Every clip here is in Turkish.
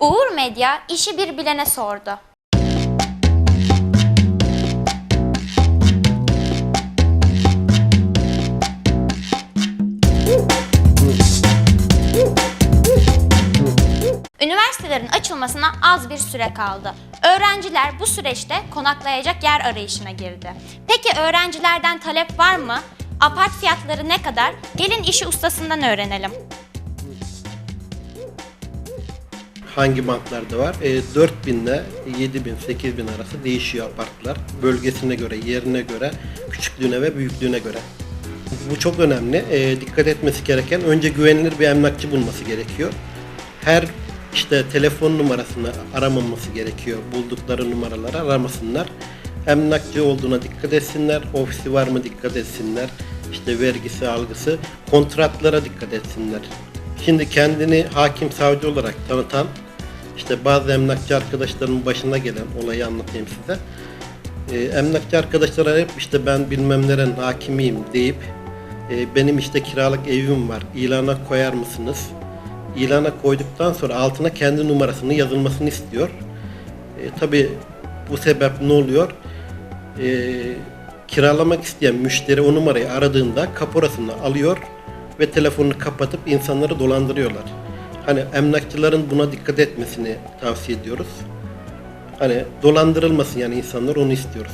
Uğur Medya işi bir bilene sordu. Üniversitelerin açılmasına az bir süre kaldı. Öğrenciler bu süreçte konaklayacak yer arayışına girdi. Peki öğrencilerden talep var mı? Apart fiyatları ne kadar? Gelin işi ustasından öğrenelim. Hangi banklarda var? E, 4000 ile 7000, 8000 arası değişiyor apartlar. Bölgesine göre, yerine göre, küçüklüğüne ve büyüklüğüne göre. Bu çok önemli. E, dikkat etmesi gereken önce güvenilir bir emlakçı bulması gerekiyor. Her işte telefon numarasını aramaması gerekiyor. Buldukları numaraları aramasınlar. Emlakçı olduğuna dikkat etsinler. Ofisi var mı dikkat etsinler. İşte vergisi, algısı, kontratlara dikkat etsinler. Şimdi kendini hakim savcı olarak tanıtan işte bazı emlakçı arkadaşlarımın başına gelen olayı anlatayım size. Ee, emlakçı arkadaşlara hep işte ben bilmem neren hakimiyim deyip e, benim işte kiralık evim var ilana koyar mısınız? İlana koyduktan sonra altına kendi numarasını yazılmasını istiyor. E, Tabi bu sebep ne oluyor? E, kiralamak isteyen müşteri o numarayı aradığında kaporasını alıyor ve telefonunu kapatıp insanları dolandırıyorlar. Hani emlakçıların buna dikkat etmesini tavsiye ediyoruz. Hani dolandırılmasın yani insanlar onu istiyoruz.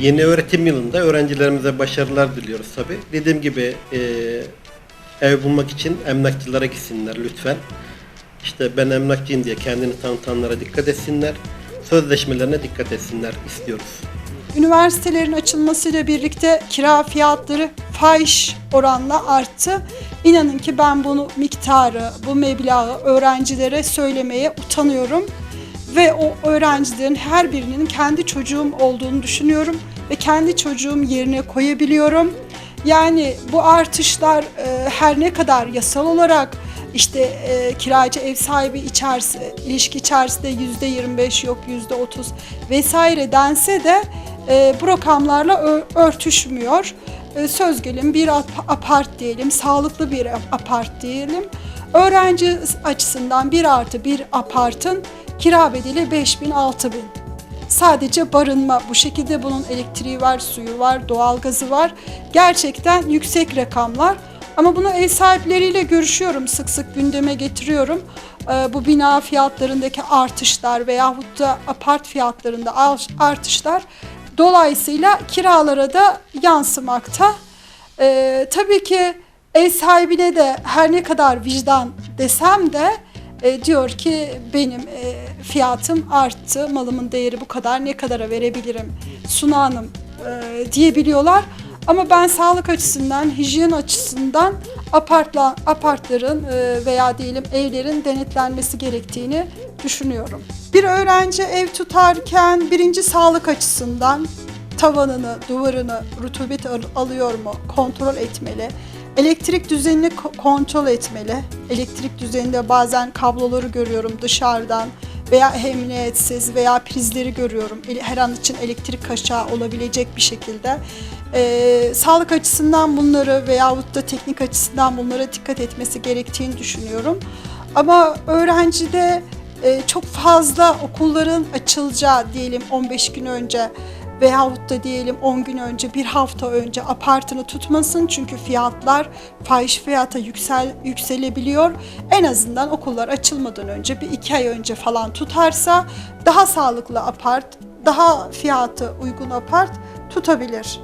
Yeni öğretim yılında öğrencilerimize başarılar diliyoruz tabi. Dediğim gibi e, ev bulmak için emlakçılara gitsinler lütfen. İşte ben emlakçıyım diye kendini tanıtanlara dikkat etsinler. Sözleşmelerine dikkat etsinler istiyoruz. Üniversitelerin açılmasıyla birlikte kira fiyatları fahiş oranla arttı. İnanın ki ben bunu miktarı, bu meblağı öğrencilere söylemeye utanıyorum. Ve o öğrencilerin her birinin kendi çocuğum olduğunu düşünüyorum ve kendi çocuğum yerine koyabiliyorum. Yani bu artışlar e, her ne kadar yasal olarak işte e, kiracı ev sahibi içerisinde, ilişki içerisinde yüzde 25 yok yüzde 30 vesaire dense de e, bu rakamlarla örtüşmüyor. E, söz gelin bir ap- apart diyelim, sağlıklı bir apart diyelim. Öğrenci açısından bir artı bir apartın kira bedeli 5000 6000. Sadece barınma bu şekilde bunun elektriği var, suyu var, doğalgazı var. Gerçekten yüksek rakamlar. Ama bunu ev sahipleriyle görüşüyorum, sık sık gündeme getiriyorum. Ee, bu bina fiyatlarındaki artışlar veyahut da apart fiyatlarında ar- artışlar dolayısıyla kiralara da yansımakta. Ee, tabii ki ev sahibine de her ne kadar vicdan desem de e, diyor ki benim e, fiyatım arttı, malımın değeri bu kadar, ne kadara verebilirim Suna Hanım e, diyebiliyorlar. Ama ben sağlık açısından, hijyen açısından apartla, apartların e, veya diyelim evlerin denetlenmesi gerektiğini düşünüyorum. Bir öğrenci ev tutarken birinci sağlık açısından tavanını, duvarını rutubet al- alıyor mu kontrol etmeli. Elektrik düzenini ko- kontrol etmeli. Elektrik düzeninde bazen kabloları görüyorum dışarıdan veya emniyetsiz veya prizleri görüyorum. Her an için elektrik kaçağı olabilecek bir şekilde. Ee, sağlık açısından bunları veyahut da teknik açısından bunlara dikkat etmesi gerektiğini düşünüyorum. Ama öğrencide çok fazla okulların açılacağı diyelim 15 gün önce veyahut da diyelim 10 gün önce, bir hafta önce apartını tutmasın çünkü fiyatlar fahiş fiyata yüksel, yükselebiliyor. En azından okullar açılmadan önce bir iki ay önce falan tutarsa daha sağlıklı apart, daha fiyatı uygun apart tutabilir.